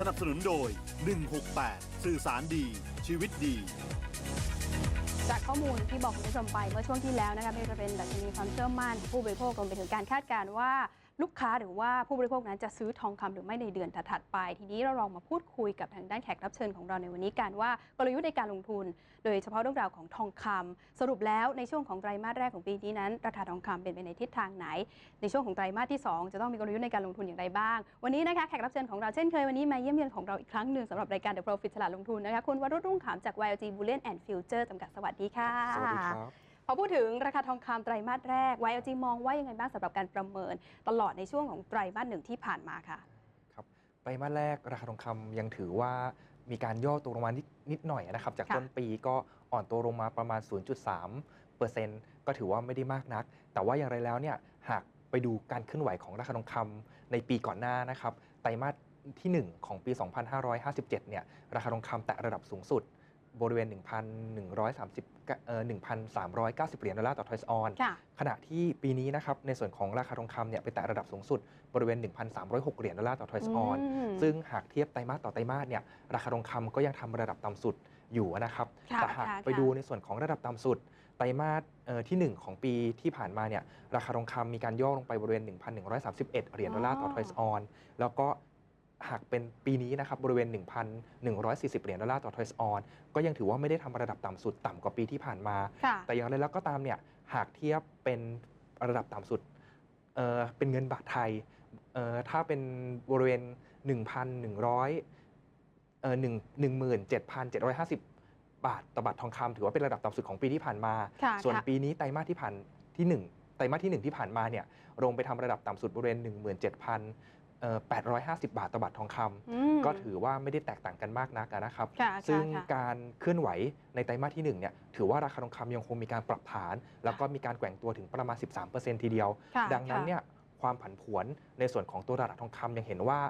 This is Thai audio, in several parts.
สนับสนุนโดย 168 สื่อสารดี ชีวิตดี จากข้อมูลที่บอกคุณผู้ชมไปเมื่อช่วงที่แล้วนะคะไม่ว่าจะเป็นดัชนีความเชื่อมั่นผู้บริโภครวมไปถึงการคาดการณ์ว่า ลูกค้าหรือว่าผู้บริโภคนั้นจะซื้อทองคำหรือไม่ในเดือนถัดๆไป ทีนี้เราลองมาพูดคุยกับทางด้านแขกรับเชิญของเราในวันนี้กันว่ากลยุทธ์ในการลงทุน โดยเฉพาะเรื่องราวของทองคำสรุปแล้วในช่วงของไตรมาสแรกของปีนี้นั้น ราคาทองคำเป็นไปในทิศทางไหน ในช่วงของไตรมาสที่ 2 จะต้องมีกลยุทธ์ในการลงทุนอย่างไรบ้าง วันนี้นะคะแขกรับเชิญของเราเช่นเคยวันนี้มาเยี่ยมเยียนของเราอีกครั้งหนึ่งสำหรับรายการ The Profit ฉลาดลงทุนนะคะคุณวรุษรุ่งขามจาก YLG Bullion and Future จำกัดสวัสดีค่ะสวัสดีครับ พอพูดถึงราคาทองคำไตรมาสแรก YLG มองว่ายังไงบ้างสำหรับการประเมิน ตลอดในช่วงของไตรมาสหนึ่งที่ผ่านมาค่ะครับไตรมาสแรกราคาทองคำยังถือว่ามีการย่อตัวลงมานิดนิดหน่อยนะครับ จากค่ะต้นปีก็อ่อนตัวลงมาประมาณ 0.3เปอร์เซ็นต์ก็ถือว่าไม่ได้มากนัก แต่ว่าอย่างไรแล้วเนี่ยหากไปดูการเคลื่อนไหวของราคาทองคำในปีก่อนหน้านะครับไตรมาสที่ 1 ของปี 2557 เนี่ยราคาทองคำแตะระดับสูงสุด บริเวณ 1,130เอ่อ1,390 เหรียญดอลลาร์ต่อทอยส์ออนค่ะขณะที่ปีนี้นะครับในส่วนของราคาทองคำเนี่ยไปแตะระดับสูงสุดบริเวณ 1,306 เหรียญดอลลาร์ต่อทอยส์ออนมซึ่งหากเทียบไตรมาสต่อไตรมาสเนี่ยราคาทองคำก็ยังทำระดับต่ำสุดอยู่นะครับค่ะแต่หากค่ะไปดูในส่วนของระดับต่ำสุดไตรมาสเอ่อทีหนึ่1 ของปีที่ผ่านมาเนี่ยราคาทองคำมีการย่อลงไปบริเวณ 1,131 เหรียญดอลลาร์ต่อทอยส์ออนแล้วก็ หากเป็นปีนี้นะครับบริเวณ 1,140 เหรียญดอลลาร์ต่อทอยส์ออนก็ยังถือว่าไม่ได้ทำระดับต่ำสุดต่ำกว่าปีที่ผ่านมาค่ะแต่อย่างไรแล้วก็ตามเนี่ยหากเทียบเป็นระดับต่ำสุดเอ่อเป็นเงินบาทไทยเอ่อถ้าเป็นบริเวณ 1,100เอ่อ1 17,750 บาทต่อบาททองคำถือว่าเป็นระดับต่ำสุดของปีที่ผ่านมาค่ะส่วนค่ะปีนี้ไตรมาสที่ผ่านที่ 1 ไตรมาสที่ 1 ที่ผ่านมาเนี่ยลงไปทำระดับต่ำสุดบริเวณ 17,850 บาทต่อบาททองคำอืมก็ถือว่าไม่ได้แตกต่างกันมากนักอะนะครับค่ะซึ่งค่ะการเคลื่อนไหวในไตรมาสที่1เนี่ยถือว่าราคาทองคำยังคงมีการปรับฐาน แล้วก็มีการแกว่งตัวถึงประมาณ 13%ทีเดียวค่ะดังนั้นค่ะเนี่ยความผันผวนในส่วนของตัวตลาดทองคำยังเห็นว่า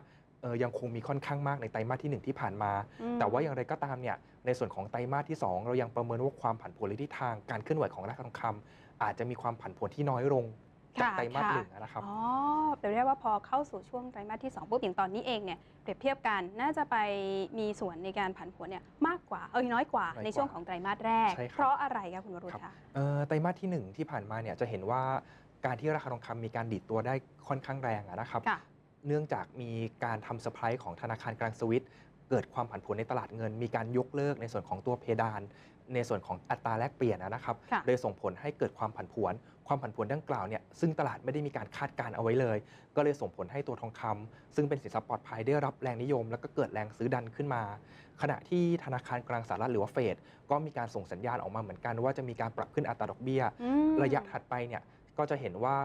เอ่อยังคงมีค่อนข้างมากในไตรมาสที่ 1 ที่ผ่านมาอืมแต่ว่าอย่างไรก็ตามเนี่ยในส่วนของไตรมาสที่ 2 เรายังประเมินว่าความผันผวนหรือทิศทางการเคลื่อนไหวของราคาทองคำอาจจะมีความผันผวนที่น้อยลง จากค่ะไตรมาสค่ะหนึ่งอะนะครับอ๋อแปลว่าพอเข้าสู่ช่วงไตรมาสที่2ปุ๊บอย่างตอนนี้เองเนี่ยเปรียบเทียบกันน่าจะไปมีส่วนในการผันผวนเนี่ยมากกว่าเอ้ยน้อยกว่าน้อยกว่าในช่วงของไตรมาสแรกใช่ครับเพราะอะไรคะคุณวรุษครับคะเอ่อไตรมาสที่ 1 ที่ผ่านมาเนี่ยจะเห็นว่าการที่ราคาทองคำมีการดีดตัวได้ค่อนข้างแรงอะนะครับค่ะเนื่องจากมีการทำเซอร์ไพรส์ของธนาคารกลางสวิตเกิดความผันผวนในตลาดเงิน มีการยกเลิกในส่วนของตัวเพดาน ในส่วนของอัตราแลกเปลี่ยนอะนะครับค่ะโดยส่งผลให้เกิดความผันผวน ความผันผวนดังกล่าวเนี่ยซึ่งตลาดไม่ได้มีการคาดการณ์เอาไว้เลย ก็เลยส่งผลให้ตัวทองคำซึ่งเป็นสินทรัพย์ปลอดภัยได้รับแรงนิยม แล้วก็เกิดแรงซื้อดันขึ้นมา ขณะที่ธนาคารกลางสหรัฐหรือว่าเฟดก็มีการส่งสัญญาณออกมาเหมือนกันว่าจะมีการปรับขึ้นอัตราดอกเบี้ยอืมระยะถัดไปเนี่ยก็จะเห็นว่า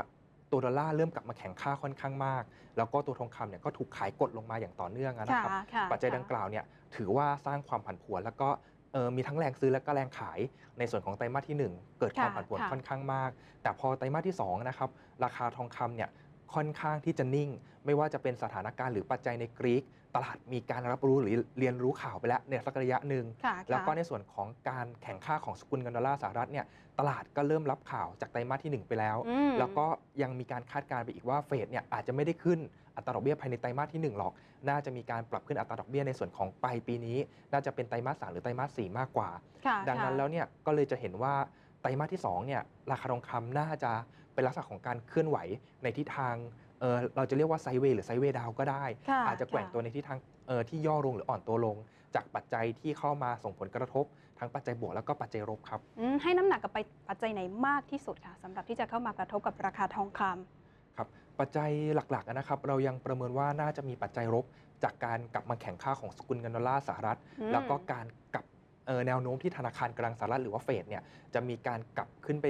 ตัวดอลลาร์เริ่มกลับมาแข็งค่าค่อนข้างมาก แล้วก็ตัวทองคำเนี่ยก็ถูกขายกดลงมาอย่างต่อเนื่องอะนะครับค่ะค่ะปัจจัยดังกล่าวเนี่ยถือว่าสร้างความผันผวน แล้วก็เอ่อ มีทั้งแรงซื้อและก็แรงขาย ในส่วนของไตรมาสที่ 1 เกิดความค่ะผันผวนค่ะค่อนข้างมาก แต่พอไตรมาสที่2นะครับราคาทองคำเนี่ยค่อนข้างที่จะนิ่ง ไม่ว่าจะเป็นสถานการณ์หรือปัจจัยในกรีก ตลาดมีการรับรู้หรือเรียนรู้ข่าวไปแล้วในสักระยะหนึ่งค่ะแล้วก็ค่ะในส่วนของการแข่งค่าของสกุลเงินดอลลาร์สหรัฐเนี่ยตลาดก็เริ่มรับข่าวจากไตรมาสทีหนึ่1 ไปแล้วอืมแล้วก็ยังมีการคาดการณ์ไปอีกว่าเฟดเนี่ยอาจจะไม่ได้ขึ้น อัตราดอกเบี้ยภายในไตรมาสที่ 1 หรอก น่าจะมีการปรับขึ้นอัตราดอกเบี้ยในส่วนของปลายปีนี้ น่าจะเป็นไตรมาสสามหรือไตรมาสสี่มากกว่าค่ะดังนั้นค่ะแล้วเนี่ยก็เลยจะเห็นว่าไตรมาสที่2เนี่ยราคาทองคำน่าจะเป็นลักษณะของการเคลื่อนไหวในทิศทางเออเราจะเรียกว่าไซด์เวย์หรือไซด์เวย์ดาวก็ได้ค่อาจจะแกว่งค่ตัวในทิศทางเอ่อที่ย่อลงหรืออ่อนตัวลง จากปัจจัยที่เข้ามาส่งผลกระทบ ทั้งปัจจัยบวกแล้วก็ปัจจัยลบครับอืมให้น้ำหนักกับไปปัจจัยไหนมากที่สุดคะสำหรับที่จะเข้ามากระทบกับราคาทองคำครับ ปัจจัยหลักๆนะครับ เรายังประเมินว่าน่าจะมีปัจจัยลบจากการกลับมาแข่งค่าของสกุลเงินดอลลาร์สหรัฐอืมแล้วก็การกลับเอ่อแนวโน้มที่ธนาคารกลางสหรัฐหรือว่าเฟดเนี่ยจะมีการกลับขึ้นไป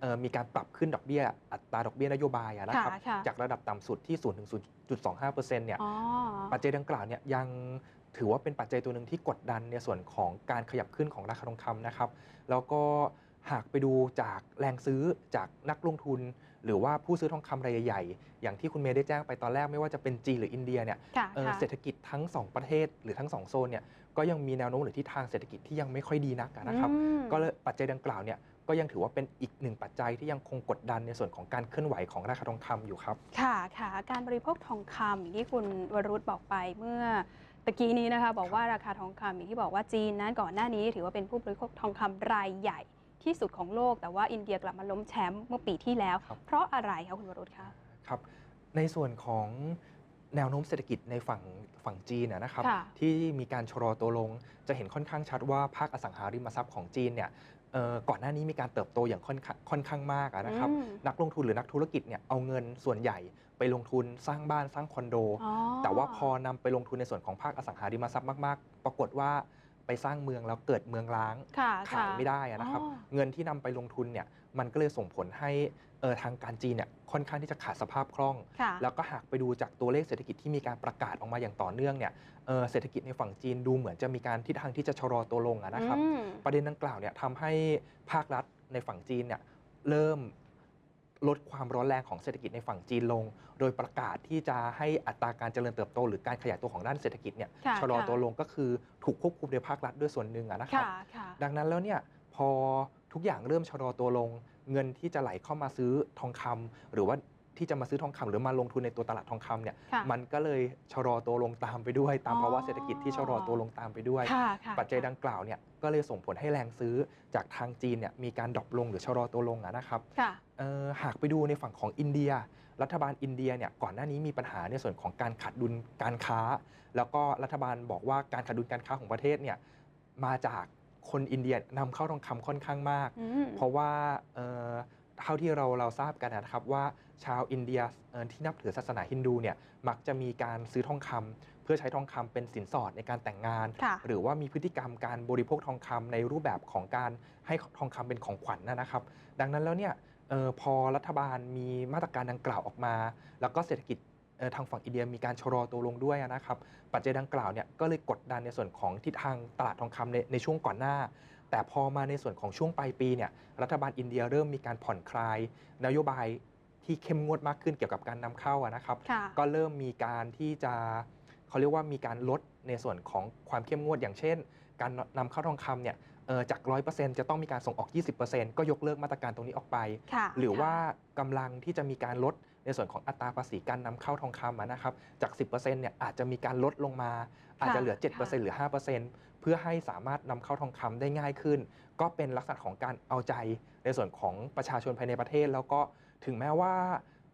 เอ่อมีการปรับขึ้นดอกเบี้ย อัตราดอกเบี้ยนโยบายอะนะครับค่ะค่ะจากระดับต่ำสุดที่ 0 ถึง 0.25%เนี่ยอ๋อปัจจัยดังกล่าวเนี่ยยังถือว่าเป็นปัจจัยตัวหนึ่งที่กดดันในส่วนของการขยับขึ้นของราคาทองคำนะครับ แล้วก็หากไปดูจากแรงซื้อจากนักลงทุน หรือว่าผู้ซื้อทองคำรายใหญ่ๆอย่างที่คุณเมย์ได้แจ้งไปตอนแรกไม่ว่าจะเป็นจีนหรืออินเดียเนี่ยค่ะเอ่อค่ะเศรษฐกิจทั้ง 2 ประเทศหรือทั้ง 2 โซนเนี่ยก็ยังมีแนวโน้มหรือทิศทางเศรษฐกิจที่ยังไม่ค่อยดีนักนะครับอืมก็เลยปัจจัยดังกล่าวเนี่ยก็ยังถือว่าเป็นอีกหนึ่งปัจจัยที่ยังคงกดดันในส่วนของการเคลื่อนไหวของราคาทองคำอยู่ครับ ค่ะค่ะ การบริโภคทองคำอย่างที่คุณวรุษบอกไปเมื่อตะกี้นี้นะคะบอกว่าราคาทองคำอย่างที่บอกว่าจีนนั้นก่อนหน้านี้ถือว่าเป็นผู้บริโภคทองคำรายใหญ่ ที่สุดของโลก แต่ว่าอินเดียกลับมาล้มแชมป์เมื่อปีที่แล้ว ครับ เพราะอะไรคะคุณวรุษคะครับในส่วนของแนวโน้มเศรษฐกิจในฝั่งฝั่งจีนนะนะครับ ค่ะ ที่มีการชะลอตัวลงจะเห็นค่อนข้างชัดว่าภาคอสังหาริมทรัพย์ของจีนเนี่ยเอ่อก่อนหน้านี้มีการเติบโตอย่างค่อนข้างค่อนข้างมากอะนะครับ อืม นักลงทุนหรือนักธุรกิจเนี่ยเอาเงินส่วนใหญ่ไปลงทุนสร้างบ้านสร้างคอนโด อ๋อ แต่ว่าพอนำไปลงทุนในส่วนของภาคอสังหาริมทรัพย์มาก ๆ ปรากฏว่า ไปสร้างเมืองแล้วเกิดเมืองร้างค่ะขายไม่ได้อะนะครับอ๋อเงินที่นำไปลงทุนเนี่ยมันก็เลยส่งผลให้เอ่อทางการจีนเนี่ยค่อนข้างที่จะขาดสภาพคล่องค่ะแล้วก็หากไปดูจากตัวเลขเศรษฐกิจที่มีการประกาศออกมาอย่างต่อเนื่องเนี่ยเอ่อเศรษฐกิจในฝั่งจีนดูเหมือนจะมีการทิศทางที่จะชะลอตัวลงอะนะครับอืมประเด็นดังกล่าวเนี่ยทำให้ภาครัฐในฝั่งจีนเนี่ยเริ่ม ลดความร้อนแรงของเศรษฐกิจในฝั่งจีนลง โดยประกาศที่จะให้อัตราการเจริญเติบโต หรือการขยายตัวของด้านเศรษฐกิจเนี่ยค่ะชะลอค่ะตัวลงก็คือถูกควบคุมโดยภาครัฐด้วยส่วนหนึ่งอะนะครับ ค่ะค่ะ ดังนั้นแล้วเนี่ยพอทุกอย่างเริ่มชะลอตัวลง เงินที่จะไหลเข้ามาซื้อทองคำหรือว่า ที่จะมาซื้อทองคำหรือมาลงทุนในตัวตลาดทองคำเนี่ยค่ะมันก็เลยชะลอตัวลงตามไปด้วย ตามอ๋อภาวะเศรษฐกิจที่ชะลอตัวลงตามไปด้วยค่ะค่ะปัจจัยดังกล่าวเนี่ยก็เลยส่งผลให้แรงซื้อจากทางจีนเนี่ยมีการดรอปลงหรือชะลอตัวลงอะนะครับค่ะเอ่อหากไปดูในฝั่งของอินเดีย รัฐบาลอินเดียเนี่ยก่อนหน้านี้มีปัญหาในส่วนของการขาดดุลการค้า แล้วก็รัฐบาลบอกว่าการขาดดุลการค้าของประเทศเนี่ยมาจากคนอินเดียนำเข้าทองคำค่อนข้างมากอืมเพราะว่าเอ่อเท่าที่เราเราทราบกันนะครับว่า ชาวอินเดียเอ่อที่นับถือศาสนาฮินดูเนี่ยมักจะมีการซื้อทองคำเพื่อใช้ทองคำเป็นสินสอดในการแต่งงานค่ะหรือว่ามีพฤติกรรมการบริโภคทองคำในรูปแบบของการให้ทองคำเป็นของขวัญนนะครับ ดังนั้นแล้วเนี่ยเออพอรัฐบาลมีมาตรการดังกล่าวออกมา แล้วก็เศรษฐกิจเอ่อทางฝั่งอินเดียมีการชะลอตัวลงด้วยนะครับ ปัจจัยดังกล่าวเนี่ยก็เลยกดดันในส่วนของทิศทางตลาดทองคำในในช่วงก่อนหน้า แต่พอมาในส่วนของช่วงปลายปีเนี่ยรัฐบาลอินเดียเริ่มมีการผ่อนคลาย นโยบาย ที่เข้มงวดมากขึ้นเกี่ยวกับการนำเข้าอะนะครับค่ะก็เริ่มมีการที่จะเขาเรียกว่ามีการลดในส่วนของความเข้มงวดอย่างเช่น การนำเข้าทองคำเนี่ยเอ่อจาก 100%จะต้องมีการส่งออก 20%ก็ยกเลิกมาตรการตรงนี้ออกไปค่ะหรือว่าค่ะกำลังที่จะมีการลดในส่วนของอัตราภาษีการนำเข้าทองคำอะนะครับจาก 10%เนี่ยอาจจะมีการลดลงมา อาจจะเหลือ 7%หรือ 5%เพื่อให้สามารถนำเข้าทองคำได้ง่ายขึ้น ก็เป็นลักษณะของการเอาใจในส่วนของประชาชนภายในประเทศ แล้วก็ ถึงแม้ว่า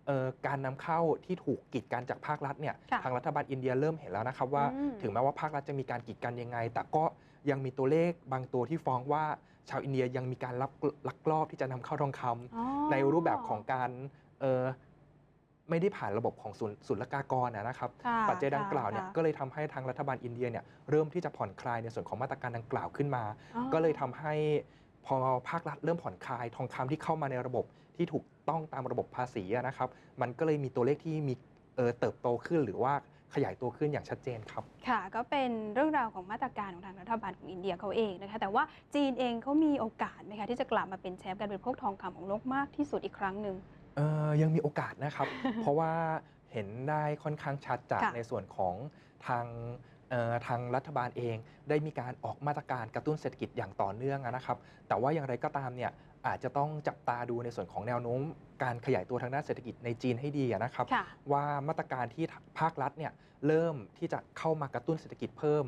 เอ่อการนำเข้าที่ถูกกีดกันจากภาครัฐเนี่ยค่ะทางรัฐบาลอินเดียเริ่มเห็นแล้วนะครับว่าอืมถึงแม้ว่าภาครัฐจะมีการกีดกันยังไง แต่ก็ยังมีตัวเลขบางตัวที่ฟ้องว่าชาวอินเดียยังมีการลักลักลอบที่จะนำเข้าทองคำอ๋อในรูปแบบของการเอ่อไม่ได้ผ่านระบบของศุลศุลกากรนะนะครับค่ะปัจจัยดังกล่าวเนี่ยค่ะก็เลยทำให้ทางรัฐบาลอินเดียเนี่ยเริ่มที่จะผ่อนคลายในส่วนของมาตรการดังกล่าวขึ้นมาอ๋อก็เลยทำให้พอภาครัฐเริ่มผ่อนคลายทองคำที่เข้ามาในระบบ ที่ถูกต้องตามระบบภาษีอะนะครับ มันก็เลยมีตัวเลขที่มีเอ่อเติบโตขึ้นหรือว่าขยายตัวขึ้นอย่างชัดเจนครับ ค่ะ ก็เป็นเรื่องราวของมาตรการของทางรัฐบาลของอินเดียเขาเองนะคะ แต่ว่าจีนเองเขามีโอกาสไหมคะที่จะกลับมาเป็นแชมป์การบริโภคทองคำของโลกมากที่สุดอีกครั้งหนึ่งเอ่อยังมีโอกาสนะครับ เพราะว่าเห็นได้ค่อนข้างชัดจากค่ะในส่วนของทางเอ่อทางรัฐบาลเองได้มีการออกมาตรการกระตุ้นเศรษฐกิจอย่างต่อเนื่องอะนะครับ แต่ว่าอย่างไรก็ตามเนี่ย อาจจะต้องจับตาดูในส่วนของแนวโน้ม การขยายตัวทางด้านเศรษฐกิจในจีนให้ดีอะนะครับค่ะว่ามาตรการที่ภาครัฐเนี่ยเริ่มที่จะเข้ามากระตุ้นเศรษฐกิจเพิ่ม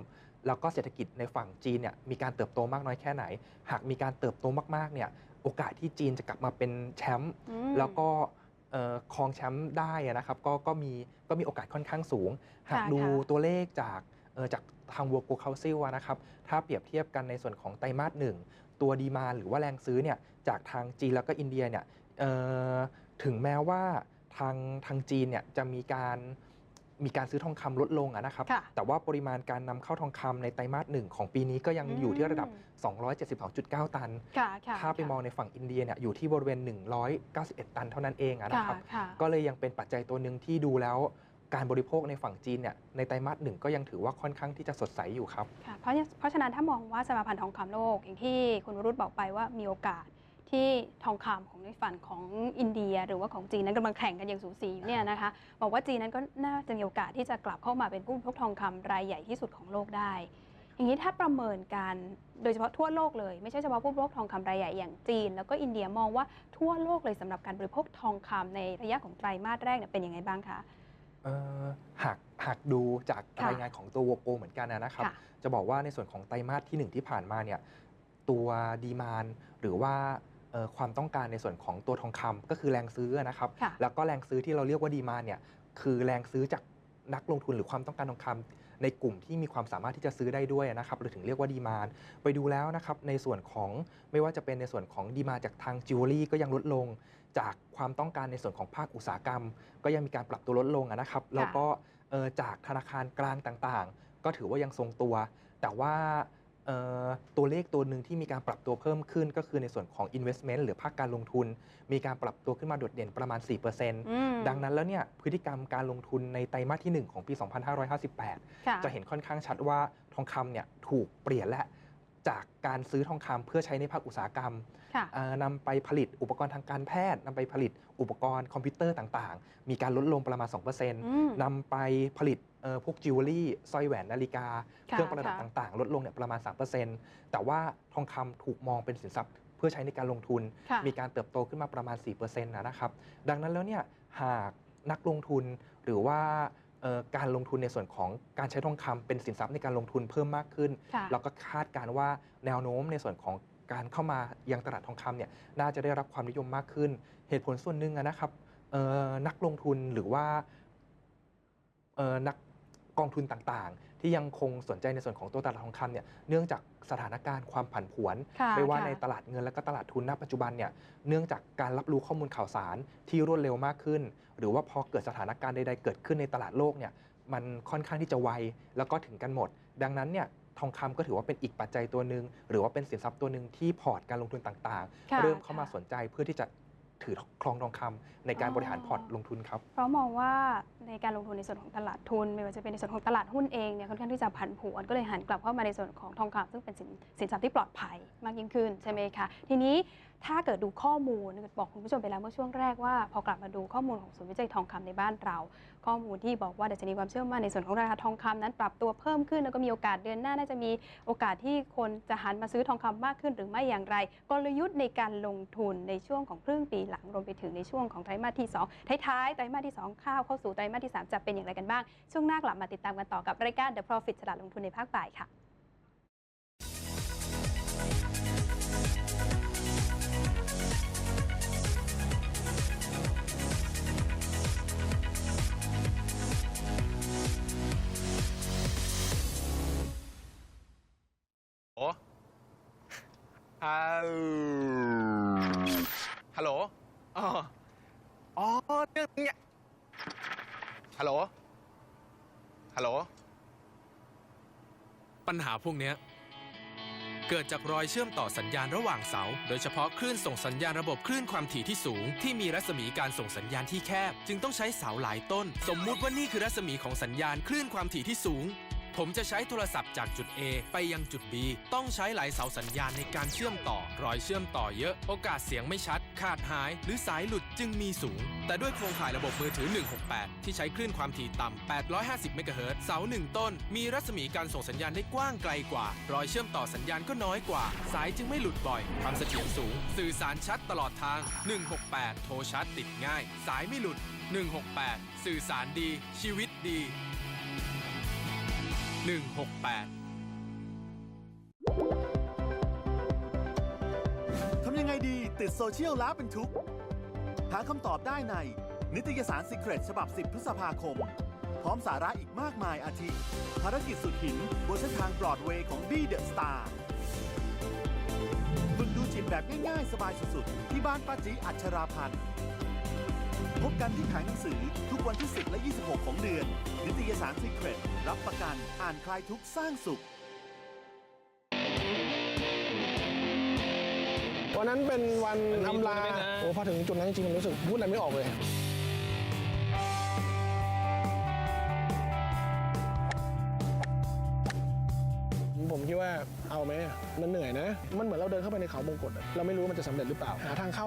แล้วก็เศรษฐกิจในฝั่งจีนเนี่ยมีการเติบโตมากน้อยแค่ไหน หากมีการเติบโตมากๆเนี่ยโอกาสที่จีนจะกลับมาเป็นแชมป์อืมแล้วก็เอ่อครองแชมป์ได้อะนะครับก็ก็มีก็มีโอกาสค่อนข้างสูง หากค่ะดูค่ะตัวเลขจากเอ่อจากทาง World Gold Council อะนะครับ ถ้าเปรียบเทียบกันในส่วนของไตรมาสหนึ่ง ตัวดีมาหรือว่าแรงซื้อเนี่ยจากทางจีนแล้วก็อินเดียเนี่ยเอ่อถึงแม้ว่าทางทางจีนเนี่ยจะมีการมีการซื้อทองคำลดลงอะนะครับค่ะแต่ว่าปริมาณการนำเข้าทองคำในไตรมาสหนึ่งของปีนี้ก็ยังอยู่ที่ระดับ 272.9 ตันค่ะค่ะถ้าไปมองในฝั่งอินเดียเนี่ยอยู่ที่บริเวณ 191 ตันเท่านั้นเองอะค่ะนะครับค่ะก็เลยยังเป็นปัจจัยตัวหนึ่งที่ดูแล้ว การบริโภคในฝั่งจีนเนี่ยในไตรมาสหนึ่งก็ยังถือว่าค่อนข้างที่จะสดใสอยู่ครับค่ะเพราะเพราะฉะนั้นถ้ามองว่าสมาพันธ์ทองคำโลก อย่างที่คุณวรุษบอกไปว่ามีโอกาสที่ทองคำของในฝั่งของอินเดีย หรือว่าของจีนนั้นกำลังแข่งกันอย่างสูสีอยู่เนี่ยนะคะบอกว่าจีนนั้นก็น่าจะมีโอกาสที่จะกลับเข้ามาเป็นผู้บริโภคทองคำรายใหญ่ที่สุดของโลกได้ อย่างนี้ถ้าประเมินการโดยเฉพาะทั่วโลกเลยไม่ใช่เฉพาะผู้บริโภคทองคำรายใหญ่อย่างจีน แล้วก็อินเดียมองว่าทั่วโลกเลยสำหรับการบริโภคทองคำในระยะของไตรมาสแรกเนี่ยเป็นยังไงบ้างคะ หากหากดูจากค่ะรายงานของตัววโกเหมือนกันนะครับค่ะจะบอกว่าในส่วนของไตรมาสที่ 1 ที่ผ่านมาเนี่ยตัวดีมานหรือว่าเอ่อความต้องการในส่วนของตัวทองคำก็คือแรงซื้อนะครับค่ะแล้วก็แรงซื้อที่เราเรียกว่าดีมานเนี่ยคือแรงซื้อจากนักลงทุนหรือความต้องการทองคำในกลุ่มที่มีความสามารถที่จะซื้อได้ด้วยนะครับหรือถึงเรียกว่าดีมานไปดูแล้วนะครับในส่วนของไม่ว่าจะเป็นในส่วนของดีมาจากทางจิวเวลรี่ก็ยังลดลง จากความต้องการในส่วนของภาคอุตสาหกรรม ก็ยังมีการปรับตัวลดลงอะนะครับแล้วก็เอ่อจากธนาคารกลางต่างๆ ก็ถือว่ายังทรงตัว แต่ว่าเอ่อตัวเลขตัวหนึ่งที่มีการปรับตัวเพิ่มขึ้น ก็คือในส่วนของ investment หรือภาคการลงทุน มีการปรับตัวขึ้นมาโดดเด่นประมาณ4%อืมดังนั้นแล้วเนี่ยพฤติกรรมการลงทุนในไตรมาสที่ 1 ของปี 2558ค่ะจะเห็นค่อนข้างชัดว่าทองคำเนี่ยถูกเปลี่ยนและ จากการซื้อทองคำเพื่อใช้ในภาคอุตสาหกรรมค่ะเอ่อนำไปผลิตอุปกรณ์ทางการแพทย์นำไปผลิตอุปกรณ์คอมพิวเตอร์ต่างๆ มีการลดลงประมาณ2%อืมนำไปผลิตเอ่อพวกจิวเวลรี่สร้อยแหวนนาฬิกา เคค่ะรื่องประดับค่ะต่างๆ ลดลงเนี่ยประมาณ 3%แต่ว่าทองคำถูกมองเป็นสินทรัพย์เพื่อใช้ในการลงทุนค่ะมีการเติบโตขึ้นมาประมาณ4%นะนะครับ ดังนั้นแล้วเนี่ยหากนักลงทุนหรือว่าเอ่อ การลงทุนในส่วนของการใช้ทองคำเป็นสินทรัพย์ในการลงทุนเพิ่มมากขึ้นค่ะเราก็คาดการณ์ว่าแนวโน้มในส่วนของการเข้ามายังตลาดทองคำเนี่ยน่าจะได้รับความนิยมมากขึ้น เหตุผลส่วนหนึ่งอะนะครับเอ่อนักลงทุนหรือว่าเอ่อนักกองทุนต่างๆ ที่ยังคงสนใจในส่วนของตัวตลาดทองคำเนี่ยเนื่องจากสถานการณ์ความผันผวนค่ะไม่ว่าค่ะในตลาดเงินและก็ตลาดทุนณปัจจุบันเนี่ยเนื่องจากการรับรู้ข้อมูลข่าวสารที่รวดเร็วมากขึ้น หรือว่าพอเกิดสถานการณ์ใดๆเกิดขึ้นในตลาดโลกเนี่ยมันค่อนข้างที่จะไวแล้วก็ถึงกันหมด ดังนั้นเนี่ยทองคำก็ถือว่าเป็นอีกปัจจัยตัวหนึ่งหรือว่าเป็นสินทรัพย์ตัวหนึ่งที่พอร์ตการลงทุนต่างค่ะๆเริ่มเข้ามาค่ะสนใจเพื่อที่จะถือครองทองคำในการอ๋อบริหารพอร์ตลงทุนครับ เพราะมองว่าในการลงทุนในส่วนของตลาดทุน ไม่ว่าจะเป็นในส่วนของตลาดหุ้นเองเนี่ยค่อนข้างที่จะผันผวนก็เลยหันกลับเข้ามาในส่วนของทองคำซึ่งเป็นสินสินทรัพย์ที่ปลอดภัยมากยิ่งขึ้นใช่ไหมคะทีนี้ ถ้าเกิดดูข้อมูลบอกคุณผู้ชมไปแล้วเมื่อช่วงแรกว่า พอกลับมาดูข้อมูลของศูนย์วิจัยทองคำในบ้านเรา ข้อมูลที่บอกว่าดัชนีความเชื่อมั่นในส่วนของราคาทองคำนั้นปรับตัวเพิ่มขึ้นแล้วก็มีโอกาสเดือนหน้าน่าจะมีโอกาสที่คนจะหันมาซื้อทองคำมากขึ้นหรือไม่อย่างไร กลยุทธ์ในการลงทุนในช่วงของครึ่งปีหลังรวมไปถึงในช่วงของไตรมาสที่2ท้ายๆไตรมาสที่ 2 ข้าวเข้าสู่ไตรมาสที่ 3 จะเป็นอย่างไรกันบ้าง ช่วงหน้ากลับมาติดตามกันต่อกับรายการ The Profit ฉลาดลงทุนในภาคบ่ายค่ะ ปัญหาพวกนี้เกิดจากรอยเชื่อมต่อสัญญาณระหว่างเสา โดยเฉพาะคลื่นส่งสัญญาณระบบคลื่นความถี่ที่สูง ที่มีรัศมีการส่งสัญญาณที่แคบ จึงต้องใช้เสาหลายต้น สมมุติว่านี่คือรัศมีของสัญญาณคลื่นความถี่ที่สูง ผมจะใช้โทรศัพท์จากจุด A ไปยังจุด B ต้องใช้หลายเสาสัญญาณในการเชื่อมต่อ รอยเชื่อมต่อเยอะ โอกาสเสียงไม่ชัด ขาดหาย หรือสายหลุดจึงมีสูง แต่ด้วยโครงข่ายระบบมือถือ 168 ที่ใช้คลื่นความถี่ต่ำ 850 เมกะเฮิรตซ์เสาหนึ่งต้น มีรัศมีการส่งสัญญาณได้กว้างไกลกว่า รอยเชื่อมต่อสัญญาณก็น้อยกว่า สายจึงไม่หลุดบ่อยความเสถียรสูง สื่อสารชัดตลอดทาง 168 โทรชัดติดง่าย สายไม่หลุด 168 สื่อสารดี ชีวิตดี 168 ทำยังไงดีติดโซเชียลแล้วเป็นทุกข์หาคำตอบได้ใน นิตยสาร Secret ฉบับ 10 พฤษภาคม พร้อมสาระอีกมากมายอาทิ ภารกิจสุดหินบนเส้นทางบรอดเวย์ของดีเดอะสตาร์ฝึกดูจิตแบบง่าย ๆ สบายสุดๆ ที่บ้านป้าจีอัชราพันธ์ พบกันที่ขายหนังสือทุกวันที่ 10 และ 26 ของเดือน นิตยสาร Secret รับประกันอ่านคลายทุกสร้างสุข วันนั้นเป็นวันอำลา โอ้พอถึงจุดนั้นจริงๆผมรู้สึกพูดอะไรไม่ออกเลย ผมคิดว่าเอาไหมมันเหนื่อยนะ มันเหมือนเราเดินเข้าไปในเขาบงกตอะเราไม่รู้ว่ามันจะสำเร็จหรือเปล่า หาทางเข้า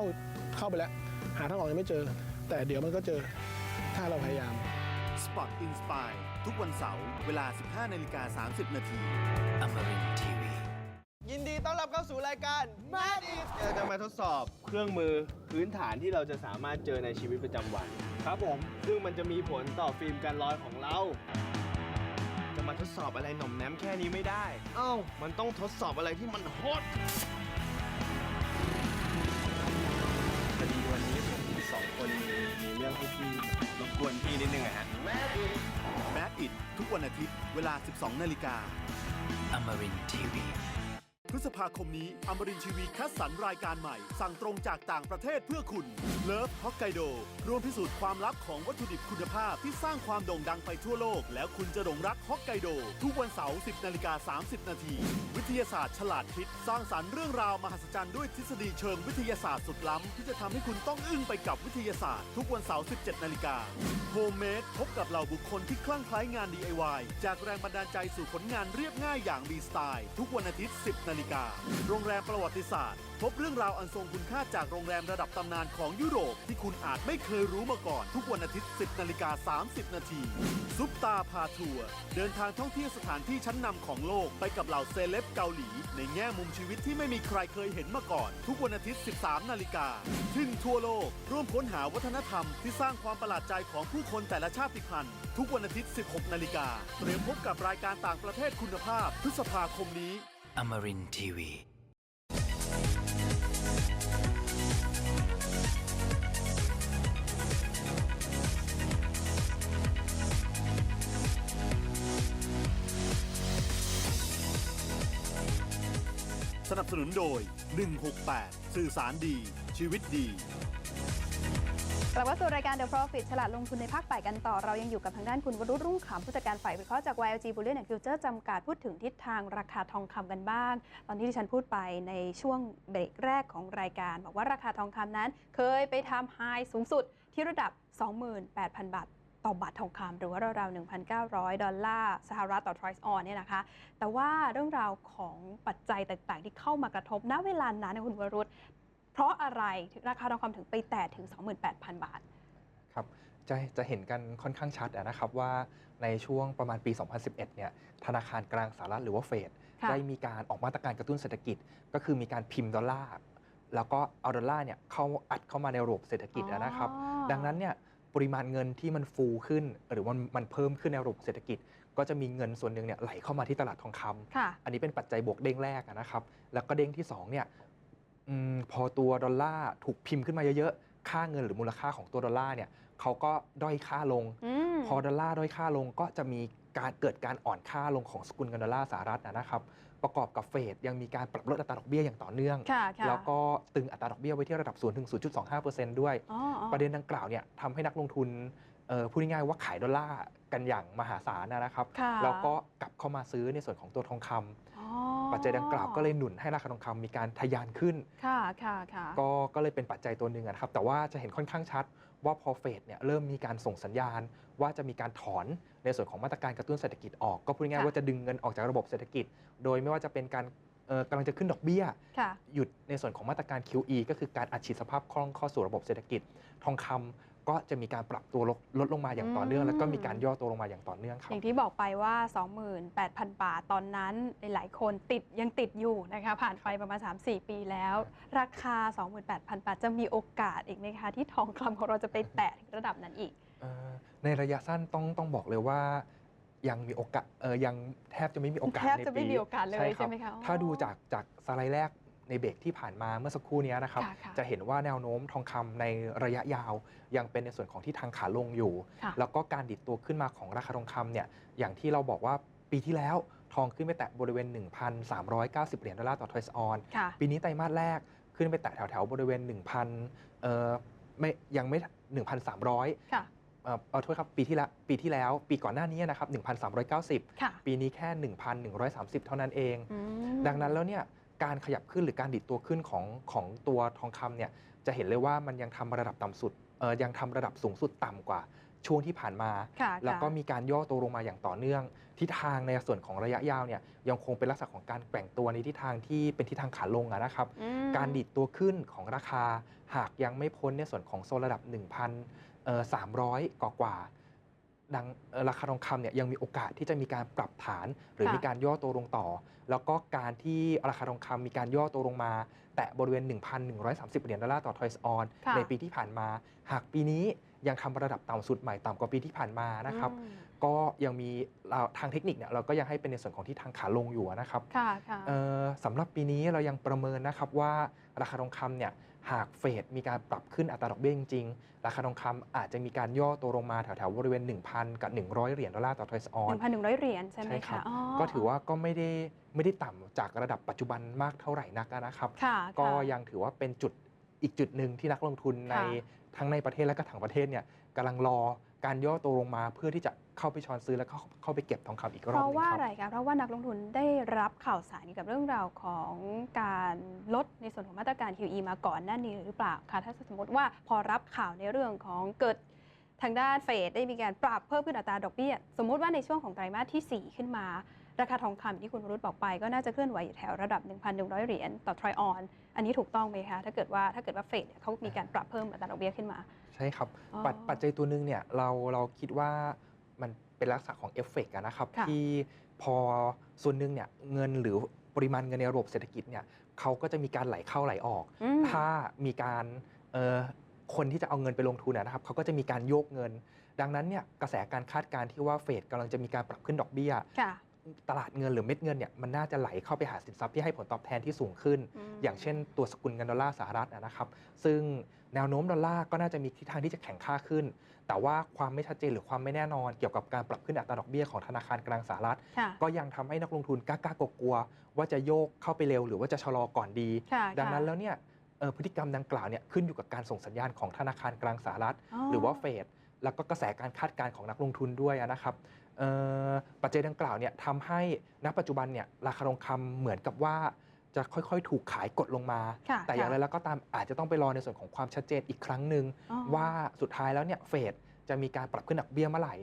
เข้าไปแล้ว หาทางออกยังไม่เจอ แต่เดี๋ยวมันก็เจอถ้าเราพยายาม Spot Inspire ทุกวันเสาร์เวลา 15นาฬิกา30 นาที Amarin Tiwi. ยินดีต้อนรับเข้าสู่รายการ Mad It เราจะมาทดสอบเครื่องมือพื้นฐานที่เราจะสามารถเจอในชีวิตประจำวัน ครับผม ซึ่งมันจะมีผลต่อฟิล์มการลอยของเรา จะมาทดสอบอะไรหน่อมแนมแค่นี้ไม่ได้ เอ้า มันต้องทดสอบอะไรที่มันโหด คนมีมีเรื่องให้พี่รบกวนพี่นิดนึงอะฮะแมดอิดทุกวันอาทิตย์เวลา 12 นาฬิกา Amarin Tiwi. พฤษภาคมนี้อมรินทีวีคัดสรรรายการใหม่ สั่งตรงจากต่างประเทศเพื่อคุณเลิฟฮอกไกโดรวมพิสูจน์ความลับของวัตถุดิบคุณภาพที่สร้างความโด่งดังไปทั่วโลก แล้วคุณจะหลงรักฮอกไกโด ทุกวันเสาร์10นาฬิกา30 นาที วิทยาศาสตร์ฉลาดคิด สร้างสรรค์เรื่องราวมหัศจรรย์ด้วยทฤษฎีเชิงวิทยาศาสตร์สุดล้ำ ที่จะทำให้คุณต้องอึ้งไปกับวิทยาศาสตร์ ทุกวันเสาร์17นาฬิกาโฮมเมดพบกับเหล่าบุคคลที่คลั่งไคล้งาน DIY จากแรงบันดาลใจสู่ผลงานเรียบง่ายอย่างมีสไตล์ ทุกวันอาทิตย์ 10นาฬิกา โรงแรมประวัติศาสตร์ พบเรื่องราวอันทรงคุณค่าจากโรงแรมระดับตำนานของยุโรป ที่คุณอาจไม่เคยรู้มาก่อน ทุกวันอาทิตย์ 10นาฬิกา30 นาทีซุปตาพาทัวร์เดินทางท่องเที่ยวสถานที่ชั้นนำของโลกไปกับเหล่าเซเลบเกาหลี ในแง่มุมชีวิตที่ไม่มีใครเคยเห็นมาก่อน ทุกวันอาทิตย์ 13 นาฬิกาทึ่งทั่วโลก ร่วมค้นหาวัฒนธรรมที่สร้างความประหลาดใจของผู้คนแต่ละชาติพันธุ์ ทุกวันอาทิตย์ 16 นาฬิกาเตรียมพบกับรายการต่างประเทศคุณภาพพฤษภาคมนี้ Amarin Tiwi. สนับสนุนโดย 168 สื่อสารดี ชีวิตดี กลับมาสู่รายการ The Profit ฉลาดลงทุนในภาคบ่ายกันต่อ เรายังอยู่กับทางด้านคุณวรุษรุ่งขำผู้จัดการฝ่ายวิเคราะห์จาก YLG Bullion and Future จำกัดพูดถึงทิศทางราคาทองคำกันบ้าง ตอนที่ที่ฉันพูดไปในช่วงเบรกแรกของรายการ บอกว่าราคาทองคำนั้นเคยไปทำไฮสูงสุดที่ระดับ 28,000 บาทต่อบาททองคำหรือว่าราวๆ 1,900 ดอลลาร์สหรัฐต่อทรอยส์ออนเนี่ยนะคะ แต่ว่าเรื่องราวของปัจจัยต่างๆ ที่เข้ามากระทบณเวลานั้นนคุณวรุษ เพราะอะไรถึงราคาทองคำถึงไปแตะถึง 28,000 บาทครับจะจะเห็นกันค่อนข้างชัดอะนะครับว่าในช่วงประมาณปี 2011 เนี่ยธนาคารกลางสหรัฐหรือว่าเฟดค่ะได้มีการออกมาตรการกระตุ้นเศรษฐกิจ ก็คือมีการพิมพ์ดอลลาร์แล้วก็เอาดอลลาร์เนี่ยเข้าอัดเข้ามาในระบบเศรษฐกิจอะนะครับอ๋อดังนั้นเนี่ยปริมาณเงินที่มันฟูขึ้น หรือมันมันเพิ่มขึ้นในระบบเศรษฐกิจ ก็จะมีเงินส่วนหนึ่งเนี่ยไหลเข้ามาที่ตลาดทองคำค่ะอันนี้เป็นปัจจัยบวกเด้งแรกอะนะครับ แล้วก็เด้งที่2เนี่ย อมพอตัวดอลลาร์ถูกพิมพ์ขึ้นมาเยอะๆ ค่าเงินหรือมูลค่าของตัวดอลลาร์เนี่ยเขาก็ด้อยค่าลงอืมพอดอลลาร์ด้อยค่าลงก็จะมีการเกิดการอ่อนค่าลงของสกุลเงินดอลลาร์สหรัฐนะครับ ประกอบกับเฟดยังมีการปรับลดอัตราดอกเบี้ยอย่างต่อเนื่องค่ะค่ะแล้วก็ตึงอัตราดอกเบี้ยไว้ที่ระดับ0ถึง0.25%ด้วยอ๋ออ๋อประเด็นดังกล่าวเนี่ยทำให้นักลงทุนเอ่อพูดง่ายๆว่าขายดอลลาร์กันอย่างมหาศาลนะครับค่ะแล้วก็กลับเข้ามาซื้อในส่วนของตัวทองคำอ๋อ ปัจจัยดังกล่าวก็เลยหนุนให้ราคาทองคำมีการทะยานขึ้นค่ะค่ะค่ะก็ก็เลยเป็นปัจจัยตัวหนึ่งอะนะครับแต่ว่าจะเห็นค่อนข้างชัดว่าพอเฟดเนี่ยเริ่มมีการส่งสัญญาณ ว่าจะมีการถอนในส่วนของมาตรการกระตุ้นเศรษฐกิจออกก็พูดง่ายๆค่ะว่าจะดึงเงินออกจากระบบเศรษฐกิจ โดยไม่ว่าจะเป็นการเอ่อกำลังจะขึ้นดอกเบี้ยค่ะหยุดในส่วนของมาตรการ QE ก็คือการอัดฉีดสภาพคล่องเข้าสู่ระบบเศรษฐกิจ ทองคำ ก็จะมีการปรับตัวลดลดลงมาอย่างต่อเนื่องอืมแล้วก็มีการย่อตัวลงมาอย่างต่อเนื่องครัอบย่างที่บอกไปว่า 28,000 บาทตอนนั้นหลายๆคนติดยังติดอยู่นะคะผ่านไปประมาณ 3-4 ปีแล้ว ราคา 28,000 บาทจะมีโอกาสอีกไหมคะ ที่ทองคำของเราจะไปแตะถึงระดับนั้นอีกเอ่อในระยะสั้นต้องต้องบอกเลยว่ายังมีโอกาสเออยังแทบจะไม่มีโอกาสแทบในจะไม่ปีมีโอกาสเลยรับใช่ไหมคะอ๋อถ้าดูจากจากสไลด์แรก ในเบรกที่ผ่านมาเมื่อสักครู่นี้นะครับค่ะค่ะจะเห็นว่าแนวโน้มทองคำในระยะยาว ยังเป็นในส่วนของที่ทางขาลงอยู่ค่ะแล้วก็การดิดตัวขึ้นมาของราคาทองคำเนี่ยอย่างที่เราบอกว่าปีที่แล้วทองขึ้นไปแตะบริเวณ 1,390 เหรียญดอลลาร์ต่อทรอยส์ออนค่ะปีนี้ไตรมาสแรกขึ้นไปแตะแถวๆบริเวณ 1,000เอ่อไม่ยังไม่ 1,300ค่ะเอ่อเอาโทษครับปีที่แล้วปีที่แล้วปีก่อนหน้านี้นะครับ1,390ค่ะปีนี้แค่ 1,130 เท่านั้นเองอืมดังนั้นแล้วเนี่ย การขยับขึ้นหรือการดิดตัวขึ้นของของตัวทองคำเนี่ยจะเห็นเลยว่ามันยังทำระดับต่ำสุดเอ่อยังทำระดับสูงสุดต่ำกว่าช่วงที่ผ่านมาค่ะแล้วก็ค่ะมีการย่อตัวลงมาอย่างต่อเนื่อง ทิศทางในส่วนของระยะยาวเนี่ยยังคงเป็นลักษณะของการแกว่งตัวในทิศทางที่เป็นทิศทางขาลงอะนะครับอืมการดิดตัวขึ้นของราคา หากยังไม่พ้นในส่วนของโซนระดับ 1,300กว่ากว่า ดังเอ่อราคาทองคำเนี่ยยังมีโอกาสที่จะมีการปรับฐาน หรือค่ะ มีการย่อตัวลงต่อ แล้วก็การที่ราคาทองคำมีการย่อตัวลงมา แตะบริเวณ 1,130 เหรียญดอลลาร์ต่อทอยส์ออนค่ะ ในปีที่ผ่านมา หากปีนี้ยังทำระดับต่ำสุดใหม่ต่ำกว่าปีที่ผ่านมานะครับ อืมก็ยังมีเราทางเทคนิคเนี่ยเราก็ยังให้เป็นในส่วนของที่ทางขาลงอยู่นะครับ ค่ะค่ะ เอ่อสำหรับปีนี้เรายังประเมินนะครับว่าราคาทองคำเนี่ย หากเฟดมีการปรับขึ้นอัตราดอกเบี้ยจริงๆ ราคาทองคำอาจจะมีการย่อตัวลงมาแถวๆบริเวณ 1,000 กับ 100 เหรียญดอลลาร์ต่อทอยส์ออหนนึ่งพันหนึ่งร้อยเหรียญใช่ไหมใช่ครัคะบอ๋อก็ถือว่าก็ไม่ได้ไม่ได้ต่ำจากระดับปัจจุบันมากเท่าไหร่นักนะครับค่ะก็ค่ะยังถือว่าเป็นจุดอีกจุดหนึ่งที่นักลงทุนในค่ะทั้งในประเทศและก็ต่างประเทศเนี่ยกำลังรอ การย่อตัวลงมาเพื่อที่จะเข้าไปช้อนซื้อแล้วก็เข้าไปเก็บทองคำอีกรเพอบหราะว่าคอะไรรับ คะเพราะว่านักลงทุนได้รับข่าวสารเกี่ยวกับเรื่องราวของการลดในส่วนของมาตรการ QE มาก่อนหน้านี้หรือเปล่าคะถ้าสมมติว่าพอรับข่าวในเรื่องของเกิดทางด้านเฟดได้มีการปรับเพิ่มขึ้นอัตราดอกเบี้ย สมมุติว่าในช่วงของไตรมาสที่ 4 ขึ้นมา ราคาทองคำที่คุณวรุษบอกไป ก็น่าจะเคลื่อนไหวอยู่แถวระดับ 1,100 เหรียญต่อทรอยออน อันนี้ถูกต้องไหมคะถ้าเกิดว่าถ้าเกิดว่าเฟดเนี่ยเขามีการปรับเพิ่มอัตราดอกเบี้ยขึ้นมา ใช่ครับอ๋อปัจปัจจัยตัวหนึ่งเนี่ยเราเราคิดว่ามันเป็นลักษณะของเอฟเฟกต์อะนะครับ ค่ะ ที่พอส่วนหนึ่งเนี่ยเงินหรือปริมาณเงินในระบบเศรษฐกิจเนี่ยเขาก็จะมีการไหลเข้าไหลออก อืม ถ้ามีการเอ่อคนที่จะเอาเงินไปลงทุนอะนะครับเขาก็จะมีการโยกเงิน ดังนั้นเนี่ยกระแสการคาดการณ์ที่ว่าเฟดกำลังจะมีการปรับขึ้นดอกเบี้ย ค่ะ ตลาดเงินหรือเม็ดเงินเนี่ยมันน่าจะไหลเข้าไปหาสินทรัพย์ที่ให้ผลตอบแทนที่สูงขึ้นมอย่างเช่นตัวสกุลเงินดอลลาร์สหรัฐอะนะครับ ซึ่งแนวโน้มดอลลาร์ก็น่าจะมีทิศทางที่จะแข็งค่าขึ้น แต่ว่าความไม่ชัดเจนหรือความไม่แน่นอน เกี่ยวกับการปรับขึ้นอัตราดอกเบี้ยของธนาคารกลางสหรัฐค่ะก็ยังทำให้นักลงทุนกล้าๆกลัวๆว่าจะโยกเข้าไปเร็วหรือว่าจะชะลอก่อนดีค่ะดังนั้นค่ะแล้วเนี่ยเอ่อพฤติกรรมดังกล่าวเนี่ยขึ้นอยู่กับการส่งสัญญาณของธนาคารกลางสหรัฐ หรือว่าเฟดแล้วก็กระแสการคาดการณ์ของนักลงทุนด้วยนะครับเอ่อ ปัจจัยดังกล่าวเนี่ยทำให้ณปัจจุบันเนี่ยราคาทองคำเหมือนกับว่าจะค่อยๆ ถูกขายกดลงมาค่ะแต่อย่างไรค่ะแล้วก็ตามอาจจะต้องไปรอในส่วนของความชัดเจนอีกครั้งหนึ่งอ๋อว่าสุดท้ายแล้วเนี่ยเฟดจะมีการปรับขึ้นดอกเบี้ยเมื่อไหร่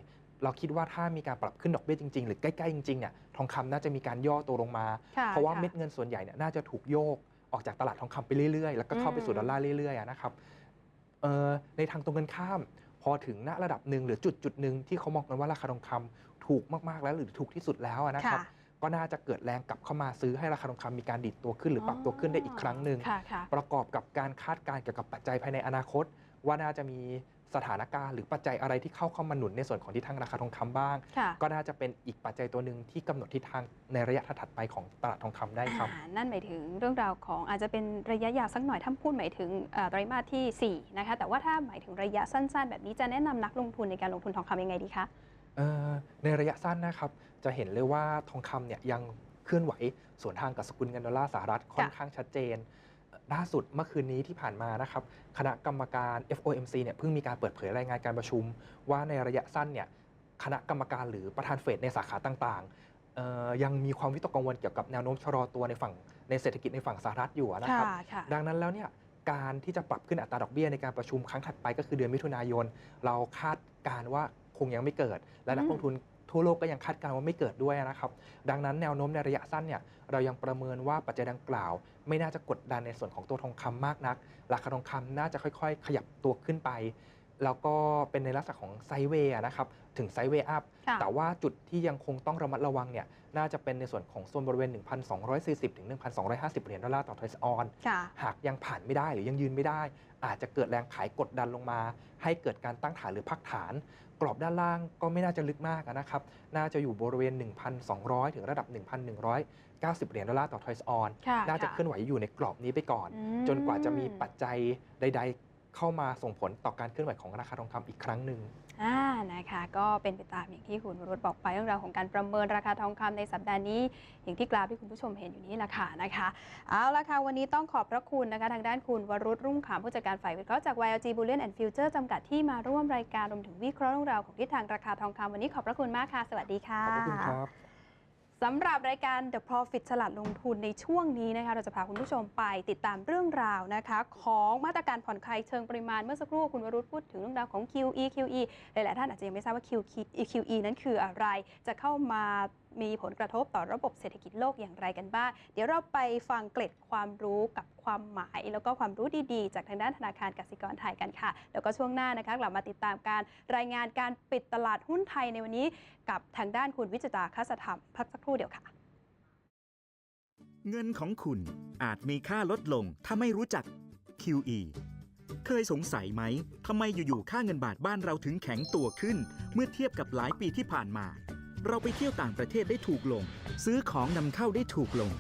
เราคิดว่าถ้ามีการปรับขึ้นดอกเบี้ยจริงๆ หรือใกล้ๆจริงๆเนี่ยทองคำน่าจะมีการย่อตัวลงมาค่เพราะว่าค่เม็ดเงินส่วนใหญ่เนี่ยน่าจะถูกโยกออกจากตลาดทองคำไปเรื่อยๆ แล้วก็เข้าไปสู่อืมดอลลาร์เรื่อยๆอะนะครับเอ่อในทางตรงกันข้าม พอถึงณระดับหนึ่งหรือจุดจุดหนึ่งที่เขามองกันว่าราคาทองคำถูกมากๆแล้วหรือถูกที่สุดแล้วอะนะครับค่ะก็น่าจะเกิดแรงกลับเข้ามาซื้อให้ราคาทองคำมีการดิดตัวขึ้นหรือปรับตัวขึ้นได้อีกครั้งหนึ่งค่ะค่ะประกอบกับการคาดการณ์เกี่ยวกับปัจจัยภายในอนาคต ว่าน่าจะมี สถานการณ์หรือปัจจัยอะไรที่เข้าเข้ามาหนุนในส่วนของทิศทางราคาทองคำบ้างค่ะก็น่าจะเป็นอีกปัจจัยตัวหนึ่งที่กำหนดทิศทางในระยะถัดๆไปของตลาดทองคำได้ครับอ่านั่นหมายถึงเรื่องราวของอาจจะเป็นระยะยาวสักหน่อยถ้าพูดหมายถึงเอ่อไตรมาสที่4นะคะแต่ว่าถ้าหมายถึงระยะสั้น ๆ แบบนี้จะแนะนำนักลงทุนในการลงทุนทองคำยังไงดีคะเอ่อในระยะสั้นนะครับจะเห็นเลยว่าทองคำเนี่ยยังเคลื่อนไหวสวนทางกับสกุลเงินดอลลาร์สหรัฐค่อนข้างชัดเจน ล่าสุดเมื่อคืนนี้ที่ผ่านมานะครับคณะกรรมการ FOMC เนี่ยเพิ่งมีการเปิดเผยรายงานการประชุม ว่าในระยะสั้นเนี่ยคณะกรรมการหรือประธานเฟดในสาขาต่างๆเอ่อยังมีความวิตกกังวลเกี่ยวกับแนวโน้มชะลอตัวในฝั่งในเศรษฐกิจในฝั่งสหรัฐอยู่นะครับค่ะค่ะดังนั้นแล้วเนี่ยการที่จะปรับขึ้นอัตราดอกเบี้ยในการประชุมครั้งถัดไปก็คือเดือนมิถุนายน เราคาดการณ์ว่าคงยังไม่เกิด และนักอืมลงทุน ทั่วโลกก็ยังคาดการณ์ว่าไม่เกิดด้วยนะครับ ดังนั้นแนวโน้มในระยะสั้นเนี่ยเรายังประเมินว่าปัจจัยดังกล่าว ไม่น่าจะกดดันในส่วนของตัวทองคำมากนัก ราคาทองคำน่าจะค่อยๆ ขยับตัวขึ้นไป แล้วก็เป็นในลักษณะของไซด์เวย์อะนะครับถึงไซด์เวย์อัพค่ะแต่ว่าจุดที่ยังคงต้องระมัดระวังเนี่ยน่าจะเป็นในส่วนของโซนบริเวณ 1,240 ถึง 1,250 เหรียญดอลลาร์ต่อทอยส์ออนค่ะหากยังผ่านไม่ได้หรือยังยืนไม่ได้ อาจจะเกิดแรงขายกดดันลงมา ให้เกิดการตั้งฐานหรือพักฐาน กรอบด้านล่างก็ไม่น่าจะลึกมากอะนะครับ น่าจะอยู่บริเวณ 1,200 ถึงระดับ 1,190 เหรียญดอลลาร์ต่อทอยส์ออนค่ะน่าจะค่เคลื่อนไหวอยู่ในกรอบนี้ไปก่อนอืมจนกว่าจะมีปัจจัยใด ๆ เข้ามาส่งผลต่อการเคลื่อนไหวของราคาทองคำอีกครั้งหนึ่ง อ่านะคะก็เป็นไปตามอย่างที่คุณวรุษบอกไปเรื่องราวของการประเมินราคาทองคำในสัปดาห์นี้ อย่างที่กราฟที่คุณผู้ชมเห็นอยู่นี้แหละค่ะนะคะเอาละค่ะวันนี้ต้องขอบพระคุณนะคะทางด้านคุณวรุษรุ่งขามผู้จัดการฝ่ายวิเคราะห์จาก YLG Bullion and Future จำกัดที่มาร่วมรายการรวมถึงวิเคราะห์เรื่องราวของทิศทางราคาทองคำวันนี้ขอบพระคุณมากค่ะ สวัสดีค่ะขอบคุณครับ สำหรับรายการ The Profit ฉลาดลงทุนในช่วงนี้นะคะเราจะพาคุณผู้ชมไปติดตามเรื่องราวนะคะของมาตรการผ่อนคลายเชิงปริมาณเมื่อสักครู่คุณวรุษพูดถึงเรื่องราวของ QE QE หลายๆท่านอาจจะยังไม่ทราบว่า QE QE นั้นคืออะไร จะเข้ามา มีผลกระทบต่อระบบเศรษฐกิจโลกอย่างไรกันบ้าง เดี๋ยวเราไปฟังเกล็ดความรู้กับความหมาย แล้วก็ความรู้ดีๆ จากทางด้านธนาคารกสิกรไทยกันค่ะ แล้วก็ช่วงหน้านะคะกลับมาติดตามการรายงานการปิดตลาดหุ้นไทยในวันนี้ กับทางด้านคุณวิจิตาคัสธรรมพักสักครู่เดียวค่ะ เงินของคุณอาจมีค่าลดลงถ้าไม่รู้จัก QE เคยสงสัยไหมทำไมอยู่ๆค่าเงินบาทบ้านเราถึงแข็งตัวขึ้น เมื่อเทียบกับหลายปีที่ผ่านมา เราไปเที่ยวต่างประเทศได้ถูกลง ซื้อของนำเข้าได้ถูกลง